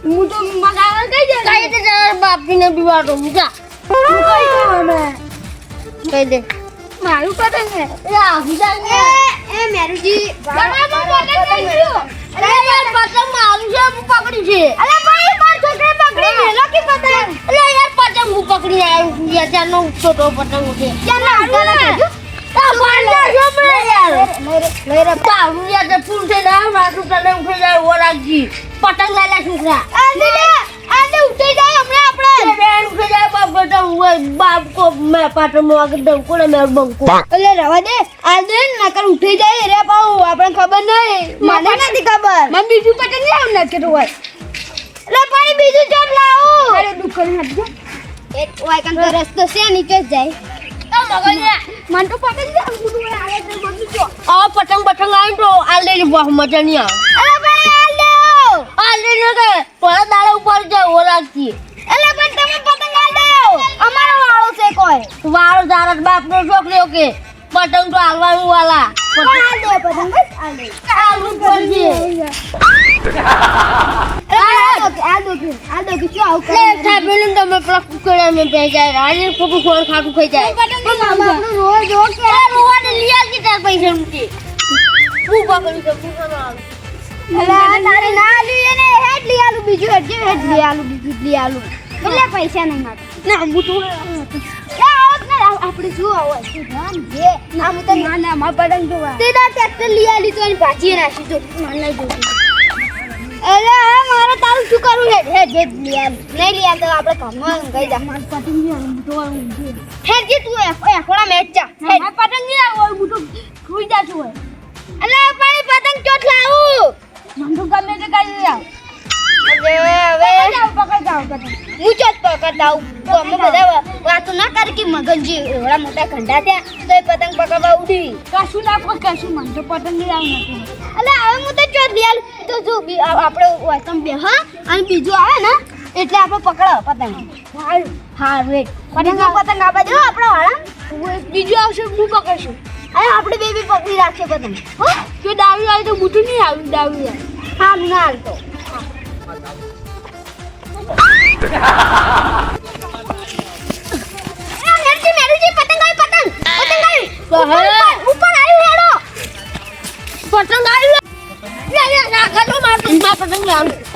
હું તો મગાવા કઈ દે જા હું કઈ જાઉં અમે કઈ દે મારું પતંગ છે એ રાખી એ મેરુજી તમારું પતંગ લઈ અરે યાર પતંગ મારું છે હું પકડી છે અરે ભાઈ માર છોકરા પકડી મેલો કે પતંગ અરે યાર પતંગ હું પકડી આવ્યો છું યાર ત્યાંનો છોટો પતંગ છે યાર ફૂલ ને તને ઉઠી જાય ઓ રાખજી પતંગ લાલા છોકરા. આને ઉઠી જાય હમણાં આપણે. બેન ઉઠી જાય બાપ બેટા હું બાપ કો મે પાટો મો આગળ ડંકો ને મે બંકો. એટલે રવા દે. આજે નકર ઉઠી જાય રે પાઉ આપણે ખબર નહીં. મને નથી ખબર. મને બીજું પતંગ લાવ ન કે હોય. એટલે પાણી બીજું જોબ લાવો. અરે દુકાન હટજો એક ઓય કાન તો રસ્તો છે નીચે જાય. મન તો પતંગ લાવ આવે તો બધું જો આ પતંગ પતંગ આવી તો આ લઈને બહુ મજા નહીં આવે. અરે ભાઈ આ કે પર દાડા ઉપર જાય ઓ એટલે પણ તમે પતંગ ના દો અમારો વાળો છે કોઈ. વાળો દારત બાપ નો છોકરીઓ કે પતંગ તો આલવાનું વાલા. પણ આ દે પતંગ બસ આ દો. ચાલુ પડશે. આ દો આ દો આ દો કે શું આવું લે કરે સાહેબ તમે પેલા કુકડા મેં બે જાય રાણી ખોટું ખોર જાય. પણ મામા આપણું રોજ જો કે આ રોવાને લઈ આવજે તાર પૈસા મૂકી હું પકડી છું. અલા તારે ના લીએ ને હેડ લઈ આલું બીજું હેડ જે હેડ લઈ આલું બીજું લઈ આલું. એટલે પૈસા નહીં માગે ના હું તો એ આવત ને આપણે શું આવો ના હું તો ના ના માં પતંગ જોવા. તે દા ટ્રેક્ટર લઈ આલી તો એની ભાજી નાખી જો મને જોતી અરે હવે મારે તારું શું કરવું? હેડ હેડ લઈ આલું. નહીં લઈ આલ તો આપણે કામમાં ગઈ જા. માર પતંગ જોવાનું હેડ જે તું એ એકોડા મેચ જા. હેડ. પતંગ નહીં આવો હું તો ખુઈ જાતું હોય અલા પણ પતંગ ચોટ લાવું મને ગમે તે કરી હવે હવે? પકડ જાવ પતંગ હું ચોટ પકડ તો અમે બધા વાતો ના કરે કે મગનજી એવડા મોટા ખંડા થયા તો એ પતંગ પકડવા ઉઠી કશું ના પકડ કશું મને તો પતંગ આવ નથી એટલે હવે હું તો લઈ આલું તો જો આપણે વાતમ બે હા? અને બીજું આવે ને એટલે આપણે પકડો પતંગ. હારું. એક પતંગ પતંગ આપવા દો આપણા વાળા. બીજું આવશે હું પકડશું. અરે આપણે બેબી પકડી રાખશે પતંગ હો? જો ડાવી આવે તો બુટું નહીં આવ્યું ડાવી આવે. હા ના હાલતો મેરુજી મેરુજી પતંગ આવી પતંગ. પતંગ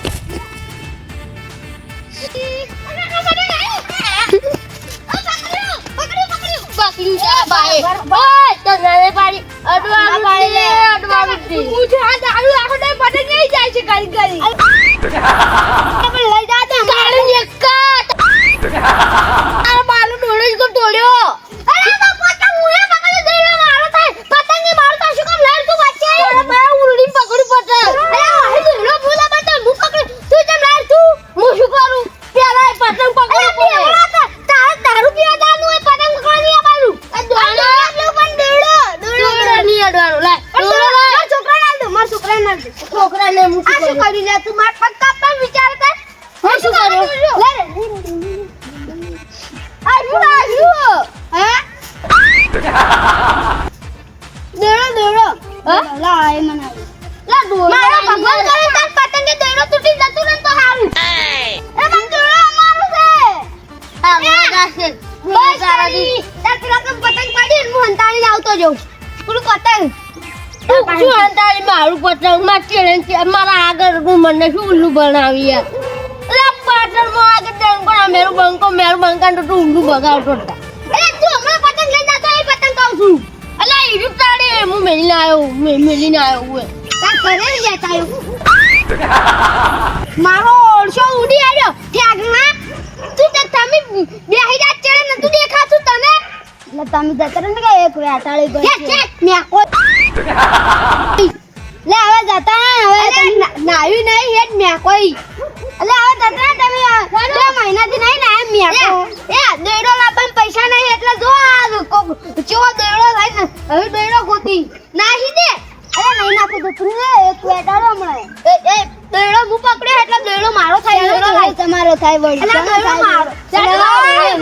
પકડ્યું છે ભાઈ. ઓય તો નરે પાડી. અડવા પાડી અડવા જાતે કાળું એક આ બાલુ ડોળે જ તોડ્યો. અરે તો આગળ હું મને શું ઉલ્લું બનાવી યાર એટલે પાટણમાં આગળ ડંકો ના મેરું બંકો મેરું બંકા તો તું ઊંડું બગાવતો હતા અરે તું હમણાં પતંગ લઈ જતો એ પતંગ કહું છું. એટલે એ રીત હું મેલીને આવ્યો મેલીને આવ્યો હું તાર ઘરે જતા આવ્યો મારો ઓળશો ઉડી આવ્યો. ત્યાગમાં તું તો તમે બેહી જા ચડે નતું દેખાતું તને? એટલે તમે જતા ને કે એક વેટાળી ગઈ મેં લે હવે જતા હવે નાયું નહીં હેડ મેં કોઈ. એટલે હવે જતા તમે બે મહિનાથી નહીં ને એમ મેકો એ દોયડો લાવવામાં પૈસા નહીં એટલે જો આ ચેવો દોયડો થાય ને હવે દેડો ગોતી. નાહી દે. અરે નહીં નાખું તું ને એક બેટાડો હમણાં એ એ દેડો હું પકડ્યો એટલે દેડો મારો થાય દેડો થાય તમારો થાય વળી એટલે મારો.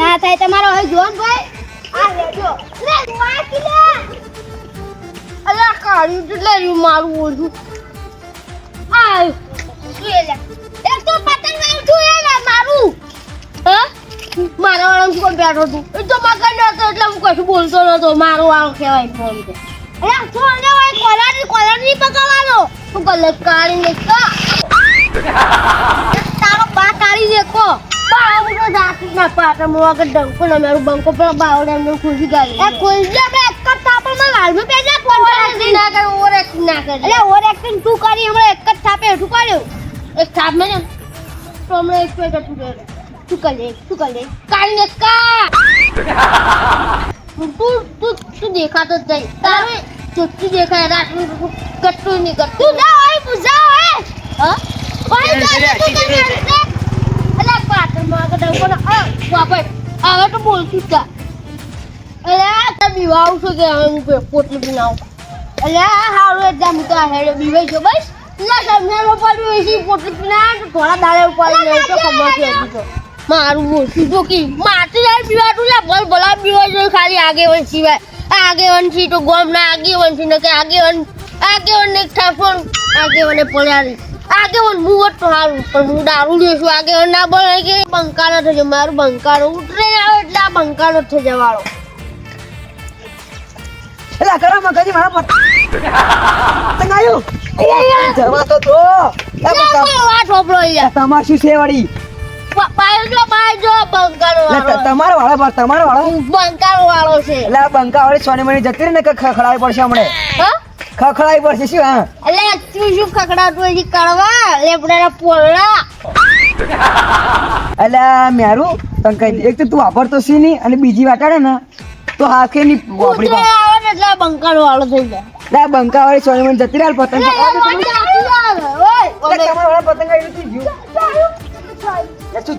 ના થાય તમારો હવે જોન ભાઈ આ લેજો. લે વાકી લે અલ્યા કાઢ્યું એટલે રહ્યું મારું ઓછું આ એ તો પતંગ લઈને તું એ મારું? હે? મારા વાળા શું બેઠો તું એ તો મકાન નતો એટલે હું કશું બોલતો નતો. મારો વાળો કહેવાય ફોન કે. અરે શું ને ભાઈ કોલાની કોલાની પકડવાનો. શું કલે કાઢી ને કા તારો બા કાઢી દેખો બાવું તો જાતી ના પાટા મો આગળ ડંકો ને મારું બંકો પર બાવડા ને ખુશી ગાલી એ ખુલજે આપણે થાપડમાં લાલમાં પેજા કોન્ટ્રાક્ટ ના કરે ઓવર એક્ટિંગ ના કરે. એટલે ઓવર એક્ટિંગ તું કરી હમણાં એક જ થાપે હેઠું પાડ્યો. એક થાપ મેં ને. તો હમણાં એક પેટ હતું કર્યું તું કર લે તું કર લે. કાલ ને કા તું તું તું દેખાતો જ નહીં. તારે ચોખ્ખી દેખાય રાતનું કટતું નહીં કર તું જા હોય પૂજા હોય હા? ભાઈ જા તું કરી અલા પાટણમાં આગળ ડંકો ને. આ વાપર. હવે તો બોલતી જ. તા તમે તાર બીવા આવશો કે હવે હું પે- પોટલી પીને આવું અલા, હારું જ જામ તો હેડે બીવાઈ છો, બસ. ના પડ્યું હોય છે પોટલી તો થોડા દાડે ઉપાડી લે, તો ખબર છે હજી તો. મારું મોટું તો કે. માથે યાર બીવાતું લે ભલ ભલા બીવાય જોઈએ ખાલી આગેવન સિવાય. આગેવન છે તો ગોમ ના, આગેવન છે ને કે આગેવન આગેવન ને ઠાફણ આગેવને પડ્યા આગેવન હું હોત તો સારું પણ હું દારૂ લેશું આગેવન ના બોલે કે બંકાળો થઈ જાય મારું બંકાળો ઉતરે આવે એટલે આ બંકાળો થઈ જવાળો એટલે કરો મગજી મારા પતંગ આવ્યું જવા તો તમાર શું છે વળી? એટલે ત- તમારો વાળો પર તમારો વાળો? બંકાળો વાળો છે. એટલે બંકા વાળી સોની મણી જતી રહી ને ખખડાવી પડશે હમણે? હા? ખખડાવી પડશે શું હા? અલે તું શું પોળા એટલે મેરું તને કહી એક તો તું વાપરતો સી નહીં અને બીજી વાટાડે ને તો હાથે ની વાપરી બંકાળો વાળો થઈ જાય ના બંકા વાળી સોની જતી રહ્યા પતંગ આવી તું જ્યું શું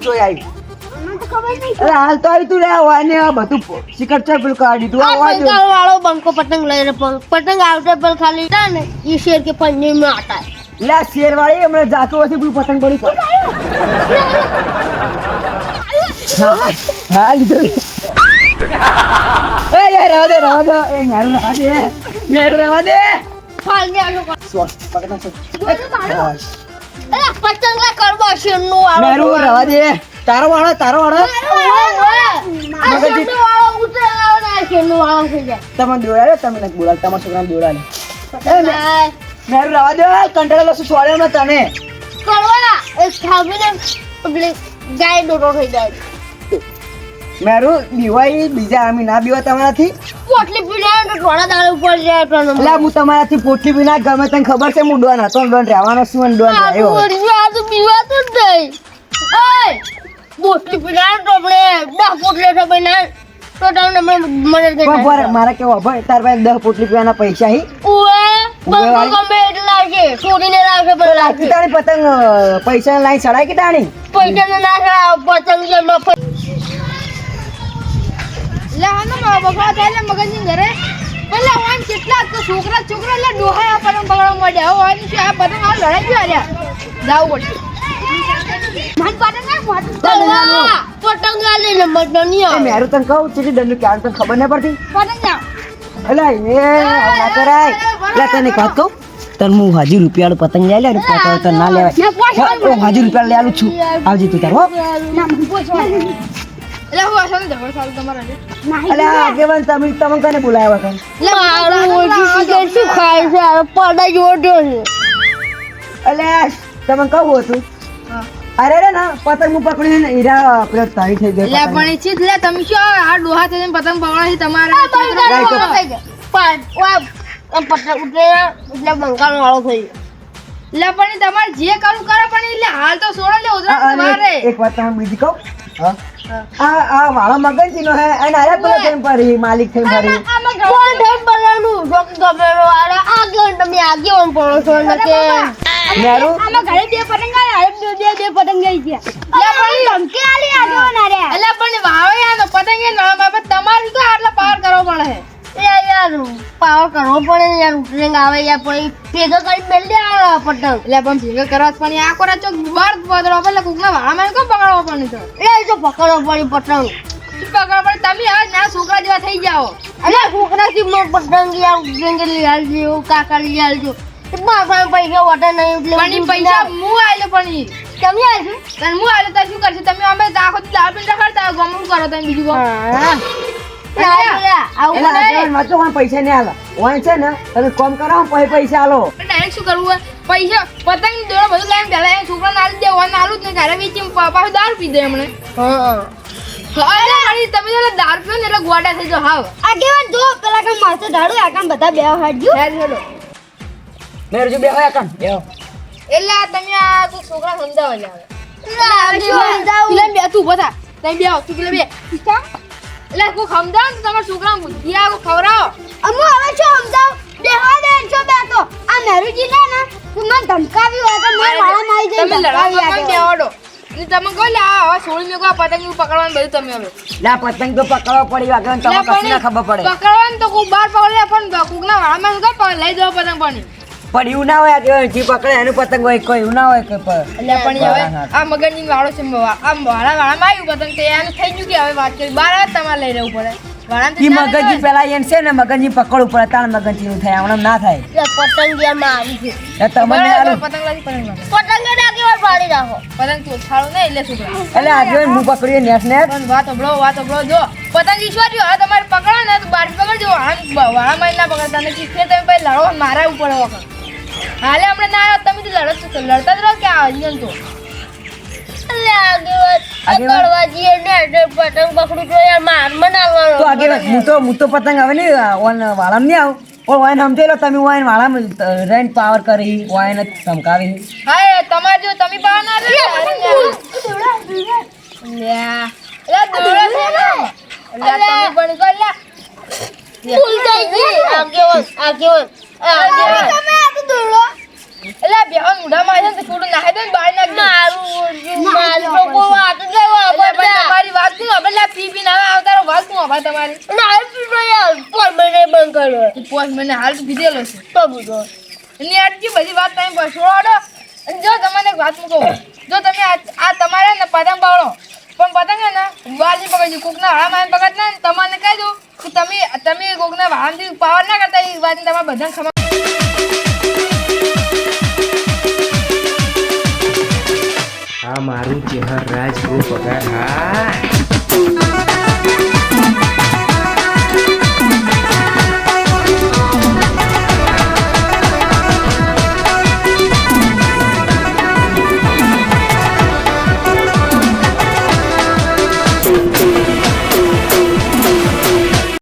બધું કાઢી દીધું આ વાળો બંકો પતંગ લઈ પતંગ આવતા પર ખાલી ને ઈ શેર કે પંજે લે શેર વાળી હમણાં જાતો હશે પતંગ પડી પડે હા લીધો એ યાર દે. એ મારું રવા દે. મારું દે. ફાલ મે આલો સ્વાસ પકડ સોસ અરે પતંગ કરબો શેર નો વાળો મારું દે. તારો વાળો તારો વાળો. આ વાળો ઉતરે આવે ને આ નો વાળો થઈ જાય. તમે દોડાડે તમે નથી બોલાવ તમારા છોકરાને એ દે કંટાળેલો શું સોળ્યો ને તને. કરવાના. એક થામીને ગાય દોરો થઈ જાય. મારું બીવાય બીજા આમી ના બીવા તમારાથી? પોટલી પીને તો થોડા દાળ ઉપર જાય તો નંબર. એટલે હું તમારાથી પોટલી પીના ગમે તને ખબર છે હું ડોન હતો ડોન રહેવાનો છું અને ડોન આ આ તો પીવાતું તો નહીં. ઓય, પોટલી પીના તો આપણે દસ પોટલે તો ભાઈ તો તમને મને મદદ. મારે કેવું ભાઈ તાર પાસે દસ પોટલી પીવાના પૈસા હી. ઓય પતંગ પૈસા લાઈ ચડાય કે તાણી? પૈસા ના પતંગ છે એમાં પૈ- લે હાનો મારો બફડા થાય મગજની ઘરે. પેલા વાન કેટલા તો છોકરા છોકરા એટલે ડોહા આ પતંગ પકડવા માંડ્યા. હો વાની છે આ પતંગ આ લડાઈ ગયો અલ્યા જાવું પડશે. મન પતંગ ના મોટું પતંગ આ લઈને મજા એ મેરું તને કહું ચીલી દંડ ક્યાં તને ખબર ન પડતી? પતંગ ના એટલે એ ના કરાય. એટલે તને એક કહું? તને હું હાજી રૂપિયાનો પતંગ લઈ લે રૂપિયા તો તને ના. લેવાય. હા, હાજી રૂપિયા લઈ આલું છું. આવજે તું તાર હો. એટલે હું તમારા એટલે આગેવાન તમે તમે કને બોલાવ્યા હતા? મારું ઓછું શીખે શું ખાય છે? આ પડા છે. એટલે તમે કહું હતું? અરે રે ના પતંગ હું પકડીને હીરા પેલો તારી થઈ ગઈ એટલે. પણ ચીજ તમે શું આ ડોહા થઈને પતંગ પકડવાથી તમારે પતંગ ઉતરે એટલે બંગાળ વાળો થઈ ગયો. એટલે પણ તમારે જે કરવું કરો પણ એટલે હાલ તો છોડો લે ઉધરા મારે એક- એક વાત તમે બીજી કહું? હા? આ આ વાળો મગનજી નો હે. અને અરે પેલો થઈને ફરી માલિક થઈને ફરી. કોણ ઠેમ બગાડનું જોક કે ગમે એનો વાળો આગેવાન તમે આગેવાન પડો છો ને કે. મેરું આમાં ઘરે બે પતંગ આયા હાલ બે બે બે પતંગ લઈ ગયા. અરે પણ ધમકી આલી આજો ના રે એટલે પણ વાવે આ પતંગ એ ના પણ તમારે તો આટલા પાર કરવો પડે યાર પાવર કરવો પડે ને યાર ઉતરેંગ આવે યાર પછી ભેગો કરી મેલ દે આ પતંગ. એટલે પણ ભેગા કરવા પણ આ કોરા ચોક બાર પકડવા પડે કુકના વાળામાં કેમ પકડવા પડે તો? એટલે એ તો પકડવો પડી પતંગ. પકડવા પડે? તમે હવે ના છોકરા જેવા થઈ જાઓ. એટલે મો પતંગ યાર ઉતરેંગ લઈ આવજો કાકા લઈ આવજો પૈસા વટા નહીં એટલે પણ પૈસા હું આવેલો પણ તમે આવજો તને હું આલ્યો તો શું કરશે? તમે અમે આખો દાળ પીને રખડતા ગમું કરો તમે બીજું પૈસા નહીં આલો. વાંચ છે ને તમે કોમ કરાવો પછી પૈસા આલો. ડાયરેક્ટ શું કરવું પૈસા પતંગ દોરો બધું લાવીને પહેલા એ છોકરાને આલી દેવાનું આલું જ નહીં. ઘરે વેચી પાછું દારૂ પી દે એમણે. હા તમે તો દારૂ પીઓ ને એટલે ગોડા થઈ જાઓ. હાવ. આગેવાન જો પેલા કામ મારતો ઢાળું આ કામ બધા બે હાડજો હેડ હેડો. મેં રજુ બે હોય કામ બે એટલે તમે આ કોઈ છોકરા સમજાવો લે હવે. આગેવાન જાઉં. પેલા બે તું થા. તમે બે તું પેલા બે. એટલે કોઈ સમજાવો ને તો તમારા છોકરા બુદ્ધિ કો ખવડાવો. અમુ હવે શું સમજાવ? દેવા દે છો બે તો આ મેરુજી લે ને તું મને ધમકાવી હોય તો મેં મારા મારી જઈ તમે લડાવી આગેવાન. બેવાડો અને તમે કહો લે આ હવે છોડી મેકો આ પતંગ પકડવાનું બધું તમે હવે. લા પતંગ તો પકડવા પડી આગેવાન તમને કશું ના ખબર પડે. પકડવાનું તો કોઈ બાર પકડે પણ કોકના વાળામાં કામ લઈ દો પતંગ પણ. પણ એવું ના હોય કે જે પકડે એનું પતંગ હોય કોઈ એવું ના હોય કે એટલે પણ હવે આ મગજની વાળો છે આમ વાળા વાળામાં આવ્યું પતંગ તો એનું થઈ ગયું કે હવે વાત કરી. બાર જ તમારે લઈ રહેવું પડે. ઈ મગજની પેલા એમ છે ને મગજની પકડ ઉપર તાર મગજ જેવું થાય હમણાં ના થાય. પતંગ છે તમને પતંગ લાવી પતંગ પાડી રાખો પતંગ તું નહીં એટલે છોકરા એટલે આગેવાન હું પકડીએ નેસ ને પણ વાત અબળો વાત અબળો જો. પતંગ ઈશ્વર હવે તમારે પકડો ને તો બાર પકડજો. વાળા વાળામાં ના પકડતા નથી. તમે પછી લડો મારા ઉપર વખત હાલે હમણાં ના આવ્યો તમે તો લડો જ છો. લડતા જ રહો કે આ અહીંયા તો? એટલે આગેવાન આગેવાન. પકડવા જઈએ ને પતંગ બકડું તો યાર માર મનાવવાનો તો આગેવાન હું તો હું તો પતંગ આવે ને ઓન વાળામાં નહીં આવું. પણ વાયન સમજે લો તમે વાયન વાળામાં રહીને પાવર કરી વાયન ધમકાવી હા એ તમારે જો તમે પાવા ના આવે મને બંધ કર્યો તું મને હાલ તો પીધેલો છે. તો બધો. એની આટલી બધી વાત તમે પછોડો જો તમને વાત મૂકો જો તમે આ તમારે ને પતંગ પાડો પણ પતંગ ને વાલી પકડી કોકના વાળામાં આવીને પકડતા ને તમને કહી દઉં. તમે તમે કોકના વાળામાંથી પાવર ના કરતા એ વાત તમારે બધાને ખબર આ મારું ચહેર રાજ ગૃહ પગાર હા.